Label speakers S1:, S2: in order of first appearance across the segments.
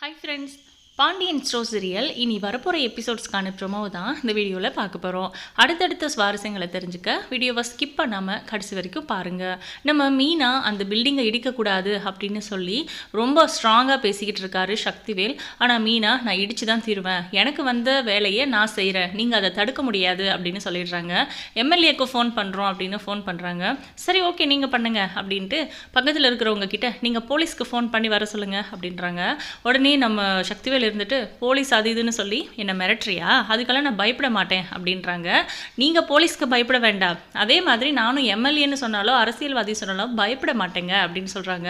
S1: Hi friends. Pandian store serial இனி வரப்போகிற எபிசோட்ஸ்க்கான promo தான் இந்த வீடியோவில் பார்க்க போகிறோம் அடுத்தடுத்த சுவாரஸ்யங்களை தெரிஞ்சுக்க வீடியோவை ஸ்கிப் பண்ணாமல் கடைசி வரைக்கும் பாருங்கள் நம்ம மீனா அந்த பில்டிங்கை இடிக்கக்கூடாது அப்படின்னு சொல்லி ரொம்ப ஸ்ட்ராங்காக பேசிக்கிட்டு இருக்காரு சக்திவேல். ஆனால் மீனா நான் இடிச்சு தான் தீருவேன். எனக்கு வந்த வேலையை நான் செய்கிறேன் நீங்கள் அதை தடுக்க முடியாது அப்படின்னு சொல்லிடுறாங்க. எம்எல்ஏக்கு ஃபோன் பண்ணுறோம் அப்படின்னு ஃபோன் பண்ணுறாங்க சரி ஓகே நீங்கள் பண்ணுங்கள் அப்படின்ட்டு பக்கத்தில் இருக்கிறவங்க கிட்ட நீங்கள் போலீஸ்க்கு ஃபோன் பண்ணி வர சொல்லுங்கள் அப்படின்றாங்க. உடனே நம்ம சக்திவேல் இருந்துட்டு போலீஸ் அது இதுன்னு சொல்லி என்னை மிரட்டுறியா? அதுக்கெல்லாம் நான் பயப்பட மாட்டேன் அப்படின்றாங்க. நீங்கள் போலீஸ்க்கு பயப்பட வேண்டாம். அதே மாதிரி நானும் எம்எல்ஏன்னு சொன்னாலோ அரசியல்வாதி சொன்னாலும் பயப்பட மாட்டேங்க அப்படின்னு சொல்கிறாங்க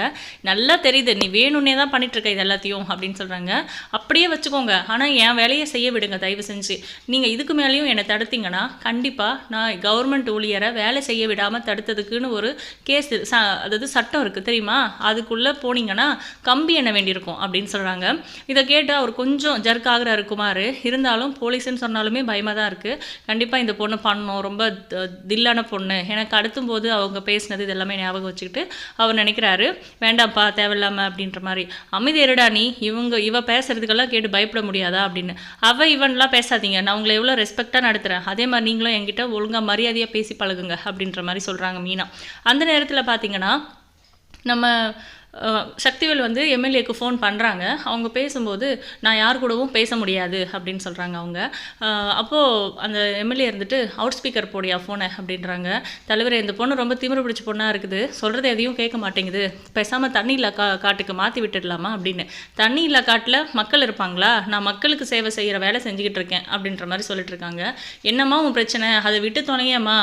S1: நல்லா தெரியுது. நீ வேணும்னே தான் பண்ணிட்டு இருக்க இது எல்லாத்தையும் அப்படின்னு சொல்கிறாங்க அப்படியே வச்சுக்கோங்க. ஆனால் என் வேலையை செய்ய விடுங்க தயவு செஞ்சு. நீங்கள் இதுக்கு மேலேயும் என்னை தடுத்தீங்கன்னா கண்டிப்பாக நான் கவர்மெண்ட் ஊழியரை வேலை செய்ய விடாமல் தடுத்ததுக்குன்னு ஒரு கேஸ் ச அதாவது சட்டம் இருக்குது தெரியுமா? அதுக்குள்ளே போனீங்கன்னா கம்பி எண்ண வேண்டியிருக்கும் அப்படின்னு சொல்கிறாங்க இதை கேட்டு அவர் கொஞ்சம் ஜர்க் ஆகிற குமார் இருந்தாலும் போலீஸ்ன்னு சொன்னாலுமே பயமாக தான் இருக்குது கண்டிப்பாக இந்த பொண்ணு பண்ணணும். ரொம்ப த- தில்லான பொண்ணு. எனக்கு அடுத்தும் போது அவங்க பேசினது இதெல்லாமே ஞாபகம் வச்சுக்கிட்டு அவர் நினைக்கிறாரு. வேண்டாம்ப்பா தேவையில்லாமல் அப்படின்ற மாதிரி. அமைதி இருடா நீ. இவங்க இவ பேசுறதுக்கெல்லாம் கேட்டு பயப்பட முடியாதா? அப்படின்னு. அவ இவன்லாம் பேசாதீங்க. நான் உங்களை எவ்வளோ ரெஸ்பெக்டாக நடத்துகிறேன் அதே மாதிரி நீங்களும் என்கிட்ட ஒழுங்காக மரியாதையாக பேசி பழகுங்க அப்படின்ற மாதிரி சொல்கிறாங்க மீனா. அந்த நேரத்தில் பார்த்தீங்கன்னா நம்ம சக்திவேல் வந்து எம்எல்ஏக்கு ஃபோன் பண்ணுறாங்க அவங்க பேசும்போது நான் யார் கூடவும் பேச முடியாது அப்படின்னு சொல்கிறாங்க அவங்க. அப்போது அந்த எம்எல்ஏ இருந்துட்டு அவுட் ஸ்பீக்கர் போடியா ஃபோனை அப்படின்றாங்க. தலைவரே இந்த பொண்ணு ரொம்ப திமிரு பிடிச்ச பொண்ணாக இருக்குது. சொல்கிறது எதையும் கேட்க மாட்டேங்குது. பேசாமல் தண்ணி இல்லா கா காட்டுக்கு மாற்றி விட்டுடலாமா? அப்படின்னு. தண்ணி இல்லா காட்டில் மக்கள் இருப்பாங்களா? நான் மக்களுக்கு சேவை செய்கிற வேலை செஞ்சுக்கிட்டு இருக்கேன் அப்படின்ற மாதிரி சொல்லிட்டு இருக்காங்க. என்னம்மா உன் பிரச்சனை? அதை விட்டு துணையம்மா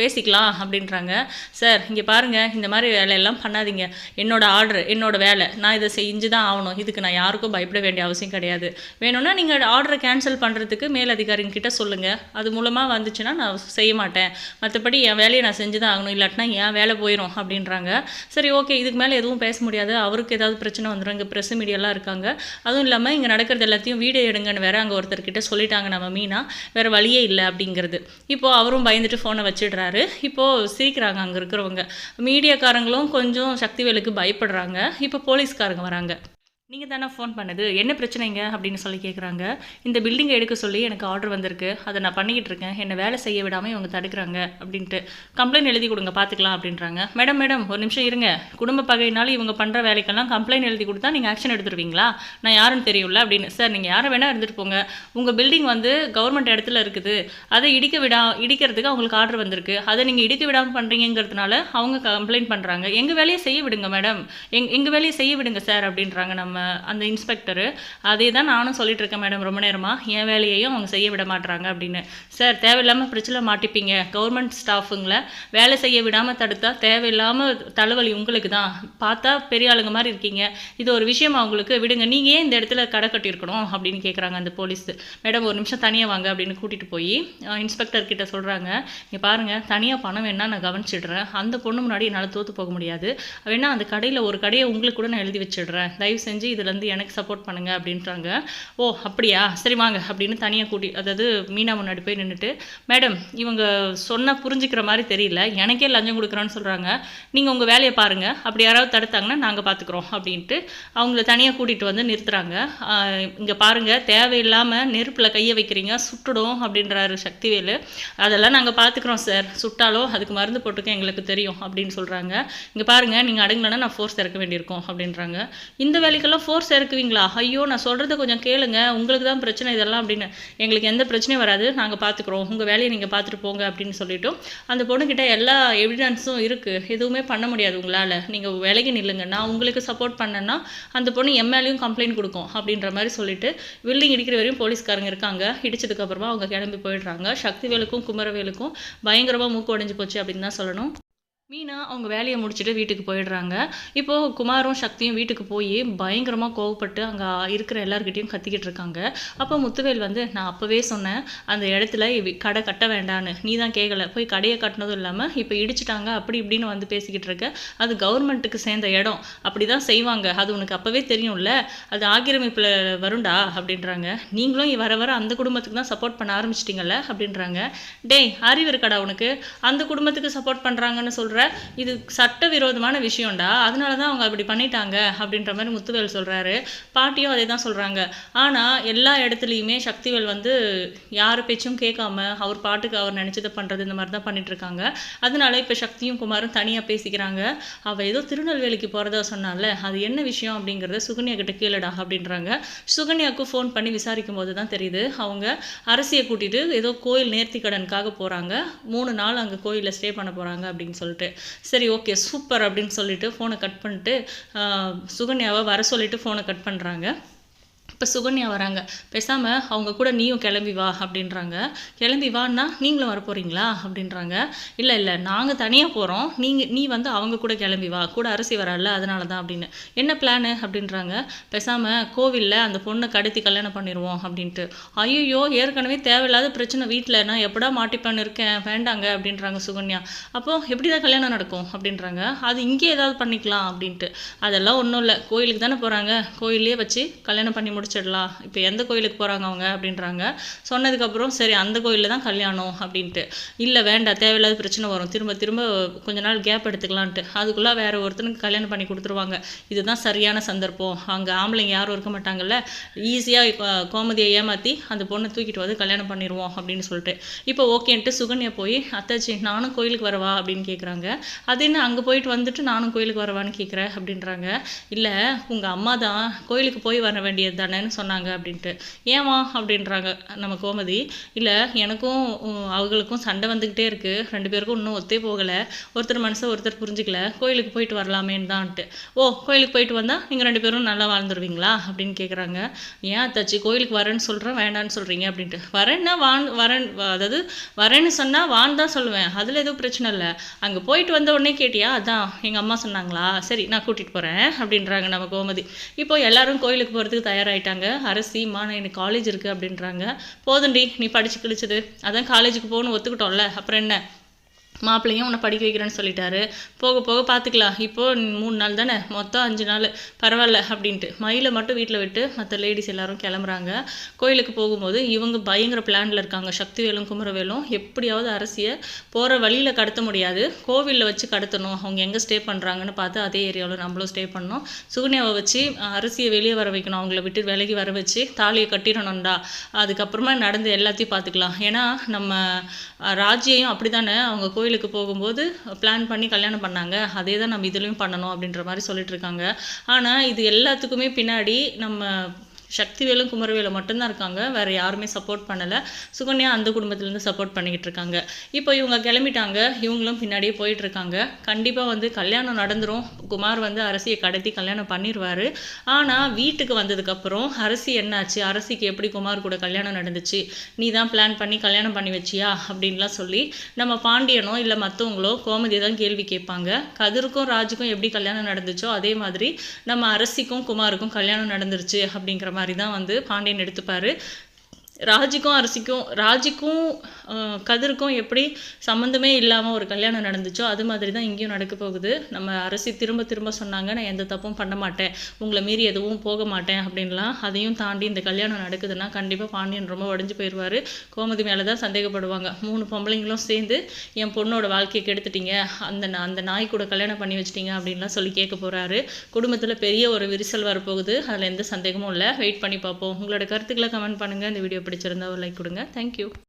S1: பேசிக்கலாம் அப்படின்றாங்க. சார் இங்கே பாருங்கள் இந்த மாதிரி வேலையெல்லாம் பண்ணாதீங்க. என்னோட ஆர்டர் ஆர்டர் என்னோட வேலை. நான் இதை செஞ்சு தான் ஆகணும். இதுக்கு நான் யாருக்கும் பயப்பட வேண்டிய அவசியம் கிடையாது. வேணும்னா நீங்கள் ஆர்டரை கேன்சல் பண்ணுறதுக்கு மேலதிகாரிங்கிட்ட சொல்லுங்கள் அது மூலமாக வந்துச்சுன்னா நான் செய்ய மாட்டேன். மற்றபடி என் வேலையை நான் செஞ்சு தான் ஆகணும். இல்லாட்டினா என் வேலை போயிடும் அப்படின்றாங்க. சரி ஓகே இதுக்கு மேலே எதுவும் பேச முடியாது. அவருக்கு ஏதாவது பிரச்சனை வந்துடும் இங்கே ப்ரெஸ் மீடியாலாம் இருக்காங்க. அதுவும் இல்லாமல் இங்கே நடக்கிறது எல்லாத்தையும் வீடியோ எடுங்கன்னு வேற அங்கே ஒருத்தர்கிட்ட சொல்லிட்டாங்க. நம்ம மீனா. வேறு வழியே இல்லை அப்படிங்கிறது. இப்போது அவரும் பயந்துட்டு ஃபோனை வச்சிடுறாரு. இப்போது சிரிக்கிறாங்க அங்கே இருக்கிறவங்க. மீடியாக்காரங்களும் கொஞ்சம் சக்திவேலுக்கு பயப்படுறாங்க. இப்போ போலீஸ்காரங்க வராங்க. நீங்கள் தானே ஃபோன் பண்ணுது? என்ன பிரச்சனைங்க? அப்படின்னு சொல்லி கேட்குறாங்க இந்த பில்டிங்கை எடுக்க சொல்லி எனக்கு ஆர்டர் வந்திருக்கு. அதை நான் பண்ணிக்கிட்டு இருக்கேன். என்னை வேலை செய்ய விடாமல் இவங்க தடுக்கிறாங்க அப்படின்ட்டு. கம்ப்ளைண்ட் எழுதி கொடுங்க பார்த்துக்கலாம் அப்படின்றாங்க. மேடம் மேடம் ஒரு நிமிஷம் இருங்க. குடும்ப பகையினால இவங்க பண்ணுற வேலைக்கெல்லாம் கம்ப்ளைண்ட் எழுதி கொடுத்தா நீங்கள் ஆக்ஷன் எடுத்துருவீங்களா? நான் யாருன்னு தெரியும்ல அப்படின்னு. சார் நீங்கள் யாரை வேணால் இருந்துட்டு போங்க. உங்கள் பில்டிங் வந்து கவர்மெண்ட் இடத்துல இருக்குது. அதை இடிக்க விடா இடிக்கிறதுக்கு அவங்களுக்கு ஆர்டர் வந்திருக்கு. அதை நீங்கள் இடிக்க விடாமல் பண்ணுறீங்கிறதுனால அவங்க கம்ப்ளைண்ட் பண்ணுறாங்க எங்கள் வேலையை செய்ய விடுங்க மேடம். எங் எங்கள் வேலையை செய்ய விடுங்க சார் அப்படின்றாங்க நம்ம அந்த இன்ஸ்பெக்டரு. அதே தான் நானும் சொல்லிட்டு இருக்கேன் மேடம் ரொம்ப நேரமாக என் வேலையையும் அவங்க செய்ய விட மாட்டுறாங்க அப்படின்னு. சார் தேவையில்லாமல் பிரச்சனை மாட்டிப்பீங்க. கவர்மெண்ட் ஸ்டாஃபுங்களை வேலை செய்ய விடாமல் தடுத்தா தேவையில்லாமல் தலைவலி உங்களுக்கு தான் பார்த்தா பெரிய ஆளுங்க மாதிரி இருக்கீங்க. இது ஒரு விஷயம் அவங்களுக்கு விடுங்க நீங்கள் ஏன் இந்த இடத்துல கடை கட்டியிருக்கணும்? அப்படின்னு கேட்குறாங்க அந்த போலீஸ். மேடம் ஒரு நிமிஷம் தனியாக வாங்க அப்படின்னு கூட்டிகிட்டு போய் இன்ஸ்பெக்டர் கிட்ட சொல்கிறாங்க இங்கே பாருங்கள் தனியாக பணம் வேணா நான் கவனிச்சிடுறேன். அந்த பொண்ணு முன்னாடி என்னால் தோற்று போக முடியாது. வேணா அந்த கடையில் ஒரு கடையை உங்களுக்கு கூட நான் எழுதி வச்சிடுறேன். தயவு செஞ்சு இதுலேருந்து எனக்கு சப்போர்ட் பண்ணுங்க அப்படின்றாங்க. ஓ அப்படியா? சரி வாங்க அப்படின்னு தனியாக கூட்டி அதாவது மீனா முன்னாடி போய் நின்றுட்டு மேடம் இவங்க சொன்ன புரிஞ்சுக்கிற மாதிரி தெரியல. எனக்கே லஞ்சம் கொடுக்குறான்னு சொல்கிறாங்க நீங்கள் உங்கள் வேலையை பாருங்கள் அப்படி யாராவது தடுத்தாங்கன்னா நாங்கள் பார்த்துக்குறோம் அப்படின்ட்டு அவங்கள தனியாக கூட்டிகிட்டு வந்து நிறுத்துறாங்க. இங்கே பாருங்கள் தேவையில்லாமல் நெருப்பில் கையை வைக்கிறீங்க. சுட்டுடும். அப்படின்றாரு சக்திவேலு. அதெல்லாம் நாங்கள் பார்த்துக்குறோம் சார். சுட்டாலோ அதுக்கு மருந்து போட்டுக்க எங்களுக்கு தெரியும். அப்படின்னு சொல்கிறாங்க இங்கே பாருங்கள் நீங்கள் அடங்கலைன்னா நான் ஃபோர்ஸ் இறக்க வேண்டியிருக்கோம். அப்படின்றாங்க. இந்த வேலைக்கெல்லாம் ஃபோர்ஸ் இறக்குவீங்களா? ஐயோ நான் சொல்கிறத கொஞ்சம் கேளுங்க. உங்களுக்கு தான் பிரச்சனை இதெல்லாம் அப்படின்னு. எங்களுக்கு எந்த பிரச்சனையும் வராது. நாங்கள் பார்த்துக்குறோம் உங்கள் வேலையை நீங்கள் பார்த்துட்டு போங்க அப்படின்னு சொல்லிவிட்டு அந்த பொண்ணுக்கிட்ட எல்லா எவிடன்ஸும் இருக்குது எதுவுமே பண்ண முடியாது உங்களால். நீங்கள் விலகி நில்லுங்க. நான் உங்களுக்கு சப்போர்ட் பண்ணேன்னா அந்த பொண்ணு எம்எல்ஏயும் கம்ப்ளைண்ட் கொடுக்கும் அப்படின்ற மாதிரி சொல்லிட்டு பில்டிங் இடிக்கிற வரையும் போலீஸ்காரங்க இருக்காங்க. இடிச்சதுக்கப்புறமா அவங்க கிளம்பி போயிடுறாங்க. சக்திவேலுக்கும் குமரவேலுக்கும் பயங்கரமாக மூக்கு உடஞ்சி போச்சு அப்படின்னு தான் சொல்லணும். மீனா அவங்க வேலையை முடிச்சுட்டு வீட்டுக்கு போயிடுறாங்க. இப்போது குமாரும் சக்தியும் வீட்டுக்கு போய் பயங்கரமாக கோவப்பட்டு அங்கே இருக்கிற எல்லாருக்கிட்டையும் கத்திக்கிட்டு இருக்காங்க. அப்போ முத்துவேல் வந்து நான் அப்போவே சொன்னேன் அந்த இடத்துல கடை கட்ட வேண்டான்னு. நீ தான் கேட்கல போய் கடையை கட்டினதும் இல்லாமல் இப்போ இடிச்சிட்டாங்க அப்படி இப்படின்னு வந்து பேசிக்கிட்டு இருக்க. அது கவர்மெண்ட்டுக்கு சேர்ந்த இடம். அப்படி தான் செய்வாங்க. அது உனக்கு அப்போவே தெரியும்ல. அது ஆக்கிரமிப்பில் வருண்டா அப்படின்றாங்க. நீங்களும் வர வர அந்த குடும்பத்துக்கு தான் சப்போர்ட் பண்ண ஆரம்பிச்சிட்டிங்கல்ல அப்படின்றாங்க. டேய் அறிவு இருக்கடா உனக்கு? அந்த குடும்பத்துக்கு சப்போர்ட் பண்ணுறாங்கன்னு சொல்கிற சொல்கிற இது சட்டவிரோதமான விஷயம்டா அதனால தான் அவங்க அப்படி பண்ணிட்டாங்க அப்படின்ற மாதிரி முத்துவேல் சொல்கிறாரு பாட்டியும் அதே தான் சொல்கிறாங்க ஆனால் எல்லா இடத்துலையுமே சக்திவேல் வந்து யார் பேச்சும் கேட்காம அவர் பாட்டுக்கு அவர் நினச்சதை பண்ணுறது இந்த மாதிரி தான் பண்ணிகிட்ருக்காங்க இருக்காங்க அதனால இப்போ சக்தியும் குமாரும் தனியாக பேசிக்கிறாங்க. அவள் ஏதோ திருநெல்வேலிக்கு போகிறதா சொன்னால அது என்ன விஷயம் அப்படிங்கிறத சுகன்யா கிட்ட கேளுடா அப்படின்றாங்க. சுகன்யாவுக்கு ஃபோன் பண்ணி விசாரிக்கும் போது தான் தெரியுது. அவங்க அரசியை கூட்டிகிட்டு ஏதோ கோயில் நேர்த்திக்கடனுக்காக போகிறாங்க மூணு நாள் அங்கே கோயிலில் ஸ்டே பண்ண போகிறாங்க அப்படின்னு சொல்லிட்டு. சரி ஓகே சூப்பர் அப்படின்னு சொல்லிட்டு ஃபோனை கட் பண்ணிட்டு சுகன்யாவை வர சொல்லிட்டு ஃபோனை கட் பண்ணுறாங்க இப்போ சுகன்யா வராங்க. பேசாமல் அவங்க கூட நீயும் கிளம்பி வா அப்படின்றாங்க. கிளம்பி வான்னா நீங்களும் வர போகிறீங்களா அப்படின்றாங்க. இல்லை இல்லை நாங்கள் தனியாக போகிறோம் நீங்கள் நீ வந்து அவங்க கூட கிளம்பி வா. கூட அரிசி வரல அதனால தான் அப்படின்னு. என்ன பிளானு அப்படின்றாங்க. பேசாமல் கோவிலில் அந்த பொண்ணை கடத்தி கல்யாணம் பண்ணிடுவோம் அப்படின்ட்டு. ஐயோ ஏற்கனவே தேவையில்லாத பிரச்சனை வீட்டில் நான் எப்படா மாட்டிப்பான்னு இருக்கேன். வேண்டாங்க அப்படின்றாங்க சுகன்யா. அப்போ எப்படி தான் கல்யாணம் நடக்கும் அப்படின்றாங்க. அது இங்கே ஏதாவது பண்ணிக்கலாம் அப்படின்ட்டு. அதெல்லாம் ஒன்றும் இல்லை. கோயிலுக்கு தானே போகிறாங்க கோயிலே வச்சு கல்யாணம் பண்ணி முடிச்சு முடிச்சிடலாம். இப்போ எந்த கோயிலுக்கு போகிறாங்க அவங்க அப்படின்றாங்க. சொன்னதுக்கப்புறம் சரி அந்த கோயிலில் தான் கல்யாணம் அப்படின்ட்டு. இல்லை வேண்டாம் தேவையில்லாத பிரச்சனை வரும். திரும்ப திரும்ப கொஞ்ச நாள் கேப் எடுத்துக்கலான்ட்டு. அதுக்குள்ளே வேறு ஒருத்தனுக்கு கல்யாணம் பண்ணி கொடுத்துருவாங்க. இதுதான் சரியான சந்தர்ப்பம். அங்கே ஆம்பளைங்க யாரும் இருக்க மாட்டாங்கல்ல. ஈஸியாக கோமதியை ஏமாற்றி அந்த பொண்ணை தூக்கிட்டு வந்து கல்யாணம் பண்ணிடுவோம் அப்படின்னு சொல்லிட்டு. இப்போ ஓகேன்ட்டு சுகன்யா போய் அத்தாச்சி நானும் கோயிலுக்கு வரவா? அப்படின்னு கேட்குறாங்க அது என்ன அங்கே போயிட்டு வந்துட்டு நானும் கோயிலுக்கு வரவான்னு கேட்குறேன் அப்படின்றாங்க. இல்லை உங்கள் அம்மா தான் கோயிலுக்கு போய் வர வேண்டியது தானே? தானேன்னு சொன்னாங்க அப்படின்ட்டு. ஏமா அப்படின்றாங்க நம்ம கோமதி. இல்லை எனக்கும் அவங்களுக்கும் சண்டை வந்துக்கிட்டே இருக்குது ரெண்டு பேருக்கும் இன்னும் ஒத்தே போகலை. ஒருத்தர் மனசை ஒருத்தர் புரிஞ்சுக்கல. கோயிலுக்கு போயிட்டு வரலாமேன்னு தான்ட்டு. ஓ கோயிலுக்கு போயிட்டு வந்தால் நீங்கள் ரெண்டு பேரும் நல்லா வாழ்ந்துருவீங்களா அப்படின்னு கேட்குறாங்க ஏன் அத்தாச்சி கோயிலுக்கு வரேன்னு சொல்கிறேன் வேண்டான்னு சொல்கிறீங்க அப்படின்ட்டு. வரேன்னா வான் வரேன் அதாவது வரேன்னு சொன்னால் வான் தான் சொல்லுவேன். அதில் எதுவும் பிரச்சனை இல்லை. அங்கே போயிட்டு வந்த உடனே கேட்டியா? அதான் எங்கள் அம்மா சொன்னாங்களா? சரி நான் கூட்டிகிட்டு போகிறேன் அப்படின்றாங்க நம்ம கோமதி. இப்போ எல்லாரும் கோயிலுக்கு போகிறதுக்கு ஆகிட்டாங்க அரசி மா நான் எனக்கு காலேஜ் இருக்குது அப்படின்றாங்க. போதுண்டி நீ படிச்சு கிழிச்சது. அதான் காலேஜுக்கு போகணும்னு ஒத்துக்கிட்டோம்ல. அப்புறம் என்ன? மாப்பிள்ளையும் உன்னை படிக்க வைக்கிறேன்னு சொல்லிட்டாரு. போக போக பார்த்துக்கலாம் இப்போது மூணு நாள் தானே? மொத்தம் அஞ்சு நாள். பரவாயில்ல அப்படின்ட்டு. மயிலை மட்டும் வீட்டில் விட்டு மற்ற லேடிஸ் எல்லாரும் கிளம்புறாங்க. கோயிலுக்கு போகும்போது இவங்க பயங்கர பிளானில் இருக்காங்க. சக்திவேலும் குமரவேலும். எப்படியாவது அரசியை போகிற வழியில் கடத்த முடியாது. கோவிலில் வச்சு கடத்தணும். அவங்க எங்கே ஸ்டே பண்ணுறாங்கன்னு பார்த்து அதே ஏரியாவில் நம்மளும் ஸ்டே பண்ணோம் சுகுனியாவை வச்சு அரசியை வெளியே வர வைக்கணும். அவங்கள விட்டு விலகி வர வச்சு தாலியை கட்டிடணும்டா. அதுக்கப்புறமா நடந்து எல்லாத்தையும் பார்த்துக்கலாம். ஏன்னா நம்ம ராஜ்யையும் அப்படி தானே அவங்க கோயிலுக்கு போகும்போது பிளான் பண்ணி கல்யாணம் பண்ணாங்க. அதே தான் நம்ம இதுலேயும் பண்ணணும் அப்படின்ற மாதிரி சொல்லிட்டு இருக்காங்க. ஆனால் இது எல்லாத்துக்குமே பின்னாடி நம்ம சக்திவேலும் குமரவேலும் மட்டும்தான் இருக்காங்க. வேறு யாருமே சப்போர்ட் பண்ணலை. சுகன்யா அந்த குடும்பத்துலேருந்து சப்போர்ட் பண்ணிக்கிட்டு இருக்காங்க. இப்போ இவங்க கிளம்பிட்டாங்க. இவங்களும் பின்னாடியே போயிட்டுருக்காங்க. கண்டிப்பாக வந்து கல்யாணம் நடந்துரும். குமார் வந்து அரசியை கடத்தி கல்யாணம் பண்ணிடுவார் ஆனால் வீட்டுக்கு வந்ததுக்கப்புறம் அரசி என்னாச்சு? அரசிக்கு எப்படி குமார் கூட கல்யாணம் நடந்துச்சு? நீ தான் பிளான் பண்ணி கல்யாணம் பண்ணி வச்சியா? அப்படின்லாம் சொல்லி நம்ம பாண்டியனோ இல்லை மற்றவங்களோ கோமதி தான் கேள்வி கேட்பாங்க. கதிருக்கும் ராஜுக்கும் எப்படி கல்யாணம் நடந்துச்சோ அதே மாதிரி நம்ம அரசிக்கும் குமாருக்கும் கல்யாணம் நடந்துருச்சு அப்படிங்கிற மாதிரி தான் வந்து பாண்டியன் எடுத்துப்பாரு. ராஜிக்கும் அரசிக்கும் ராஜிக்கும் கதிருக்கும் எப்படி சம்மந்தமே இல்லாமல் ஒரு கல்யாணம் நடந்துச்சோ அது மாதிரி தான் இங்கேயும் நடக்க போகுது. நம்ம அரசி திரும்ப திரும்ப சொன்னாங்க நான் எந்த தப்பும் பண்ண மாட்டேன். உங்களை மீறி எதுவும் போக மாட்டேன். அப்படின்லாம் அதையும் தாண்டி இந்த கல்யாணம் நடக்குதுன்னா கண்டிப்பாக பாண்டியன் ரொம்ப உடஞ்சி போயிடுவார் கோமதி மேலே தான் சந்தேகப்படுவாங்க. மூணு பொம்பளைங்களும் சேர்ந்து என் பொண்ணோட வாழ்க்கையை கெடுத்துட்டீங்க. அந்த அந்த நாய் கூட கல்யாணம் பண்ணி வச்சிட்டீங்க. அப்படின்லாம் சொல்லி கேட்க போகிறாரு குடும்பத்தில் பெரிய ஒரு விரிசல் வரப்போகுது. அதில் எந்த சந்தேகமும் இல்லை. வெயிட் பண்ணி பார்ப்போம். உங்களோட கருத்துக்களை கமெண்ட் பண்ணுங்கள் இந்த வீடியோ பிடிச்சிருந்தா ஒரு லைக் கொடுங்க. தேங்க்யூ